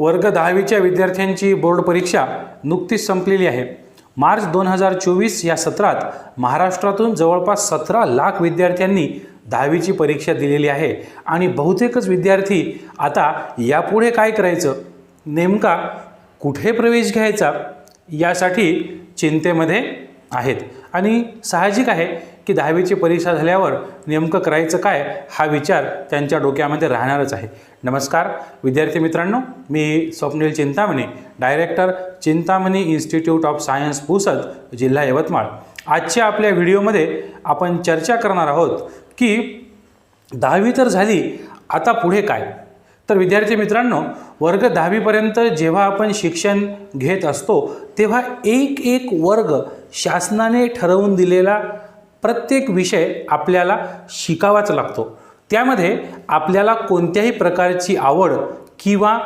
वर्ग दहावीच्या विद्यार्थ्यांची बोर्ड परीक्षा नुकतीच संपलेली आहे. मार्च दोन हजार चोवीस या सत्रात महाराष्ट्रातून जवळपास सतरा लाख विद्यार्थ्यांनी दहावीची परीक्षा दिलेली आहे आणि बहुतेकच विद्यार्थी आता यापुढे काय करायचं? नेमका कुठे प्रवेश घ्यायचा? यासाठी चिंतेमध्ये आहेत. आणि साहजिक आहे की दहावीची परीक्षा झाल्यावर नेमकं करायचं काय हा विचार त्यांच्या डोक्यामध्ये राहणारच आहे. नमस्कार विद्यार्थी मित्रांनो मी Swapnil Chintamani director Chintamani institute of science Pusad जिल्हा यवतमाळ. आजच्या आपल्या व्हिडिओमध्ये आपण चर्चा करणार आहोत की दहावी तर झाली आता पुढे काय? तर विद्यार्थी मित्रांनो वर्ग दहावीपर्यंत जेव्हा आपण शिक्षण घेत असतो तेव्हा एक एक वर्ग शासनाने ठरवून दिलेला प्रत्येक विषय आपल्याला शिकावाच लागतो. त्यामध्ये आपल्याला कोणत्याही प्रकारची आवड किंवा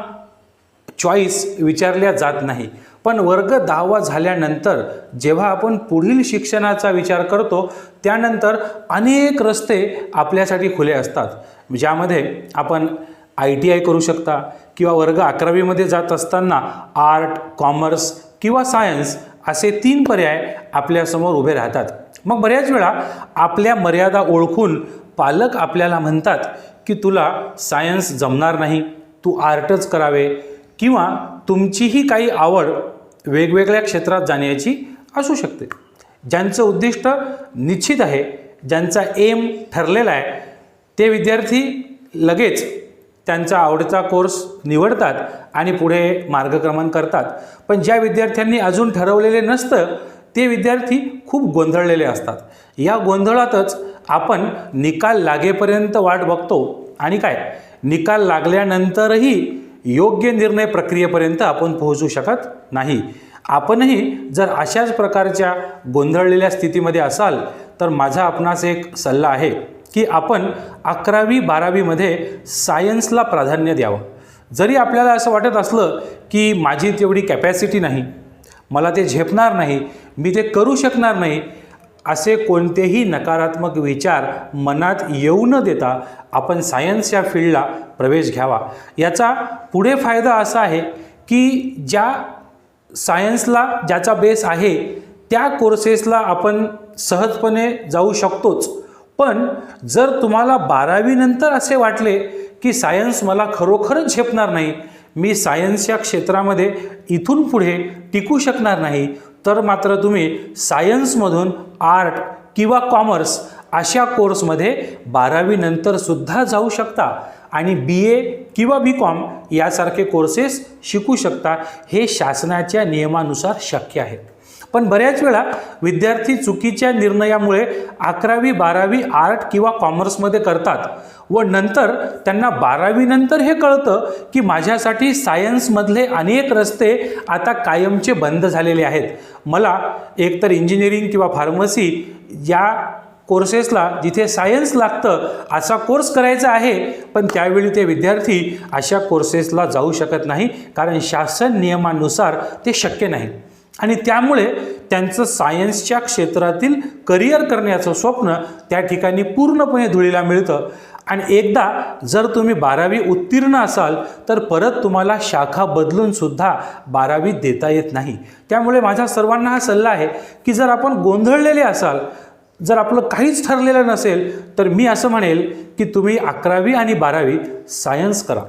चॉईस विचारल्या जात नाही. पण वर्ग दहावा झाल्यानंतर जेव्हा आपण पुढील शिक्षणाचा विचार करतो त्यानंतर अनेक रस्ते आपल्यासाठी खुले असतात. ज्यामध्ये आपण आय टी आय करू शकता किंवा वर्ग अकरावीमध्ये जात असताना आर्ट कॉमर्स किंवा सायन्स असे तीन पर्याय आपल्यासमोर उभे राहतात. मग बऱ्याच वेळा आपल्या मर्यादा ओळखून पालक आपल्याला म्हणतात की तुला सायन्स जमणार नाही तू आर्टच करावे किंवा तुमचीही काही आवड वेगवेगळ्या क्षेत्रात जाण्याची असू शकते. ज्यांचं उद्दिष्ट निश्चित आहे ज्यांचा एम ठरलेला आहे ते विद्यार्थी लगेच त्यांचा आवडीचा कोर्स निवडतात आणि पुढे मार्गक्रमण करतात. पण ज्या विद्यार्थ्यांनी अजून ठरवलेले नसतं ते विद्यार्थी खूप गोंधळलेले असतात. या गोंधळातच आपण निकाल लागेपर्यंत वाट बघतो. आणि काय? निकाल लागल्यानंतरही योग्य निर्णय प्रक्रियेपर्यंत आपण पोहोचू शकत नाही. आपणही जर अशाच प्रकारच्या गोंधळलेल्या स्थितीमध्ये असाल तर माझा आपणास एक सल्ला आहे. की आपण अकरावी बारावीमध्ये सायन्सला प्राधान्य द्यावं. जरी आपल्याला असं वाटत असलं की माझी तेवढी कॅपॅसिटी नाही मला ते झेपणार नाही मी ते करू शकणार नाही असे कोणतेही नकारात्मक विचार मनात येऊ न देता आपण सायन्स या फील्डला प्रवेश घ्यावा. याचा पुढे फायदा असा आहे की ज्या सायन्सला ज्याचा बेस आहे त्या कोर्सेसला आपण सहजपणे जाऊ शकतोच. पण जर तुम्हाला बारावीनंतर असे वाटले की सायन्स मला खरोखरच झेपणार नाही मी सायन्सच्या क्षेत्रामध्ये इथून पुढे टिकू शकणार नाही तर मात्र तुम्ही सायन्समधून आर्ट किंवा कॉमर्स अशा कोर्समध्ये बारावीनंतर सुद्धा जाऊ शकता आणि बी ए किंवा बी कॉम यासारखे कोर्सेस शिकू शकता हे शासनाच्या नियमानुसार शक्य आहेत पण बऱ्याच वेळा विद्यार्थी चुकीच्या निर्णयामुळे अकरावी बारावी आर्ट किंवा कॉमर्समध्ये करतात व नंतर त्यांना बारावीनंतर हे कळतं की माझ्यासाठी सायन्समधले अनेक रस्ते आता कायमचे बंद झालेले आहेत. मला एकतर इंजिनिअरिंग किंवा फार्मसी या कोर्सेसला जिथे सायन्स लागतं असा कोर्स करायचा आहे पण त्यावेळी ते विद्यार्थी अशा कोर्सेसला जाऊ शकत नाही कारण शासन नियमानुसार ते शक्य नाही. आणि त्यामुळे त्यांचं सायन्सच्या क्षेत्रातील करिअर करण्याचं स्वप्न त्या ठिकाणी पूर्णपणे धुळीला मिळतं. आणि एकदा जर तुम्ही बारावी उत्तीर्ण असाल तर परत तुम्हाला शाखा बदलूनसुद्धा बारावी देता येत नाही. त्यामुळे माझा सर्वांना हा सल्ला आहे की जर आपण गोंधळलेले असाल जर आपलं काहीच ठरलेलं नसेल तर मी असं म्हणेल की तुम्ही अकरावी आणि बारावी सायन्स करा.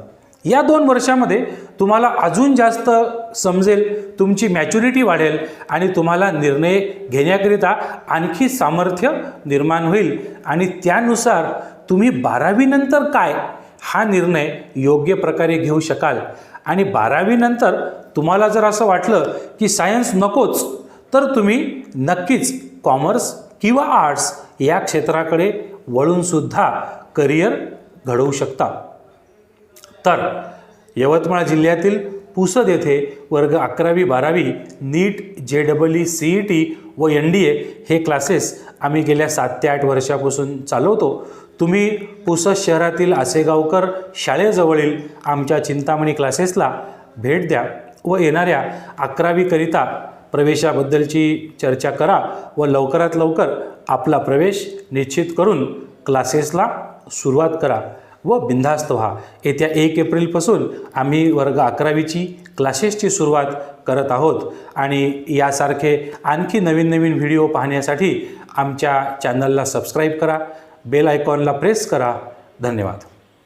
या दोन वर्षामध्ये तुम्हाला अजून जास्त समजेल तुमची मॅच्युरिटी वाढेल आणि तुम्हाला निर्णय घेण्याकरिता आणखी सामर्थ्य निर्माण होईल. आणि त्यानुसार तुम्ही बारावीनंतर काय हा निर्णय योग्य प्रकारे घेऊ शकाल. आणि बारावीनंतर तुम्हाला जर असं वाटलं की सायन्स नकोच तर तुम्ही नक्कीच कॉमर्स किंवा आर्ट्स या क्षेत्राकडे वळूनसुद्धा करिअर घडवू शकता. तर यवतमाळ जिल्ह्यातील पुसद येथे वर्ग अकरावी बारावी NEET J double E C E T व एन डी ए हे क्लासेस आम्ही गेल्या सात ते आठ वर्षापासून चालवतो. तुम्ही पुसद शहरातील आसेगावकर शाळेजवळील आमच्या चिंतामणी क्लासेसला भेट द्या व येणाऱ्या अकरावीकरिता प्रवेशाबद्दलची चर्चा करा व लवकरात लवकर आपला प्रवेश निश्चित करून क्लासेसला सुरुवात करा. व बिनधास्त व्हा. येत्या एक एप्रिलपासून आम्ही वर्ग अकरावीची क्लासेसची सुरुवात करत आहोत. आणि यासारखे आणखी नवीन नवीन व्हिडिओ पाहण्यासाठी आमच्या चॅनलला सबस्क्राईब करा. बेल आयकॉनला प्रेस करा. धन्यवाद.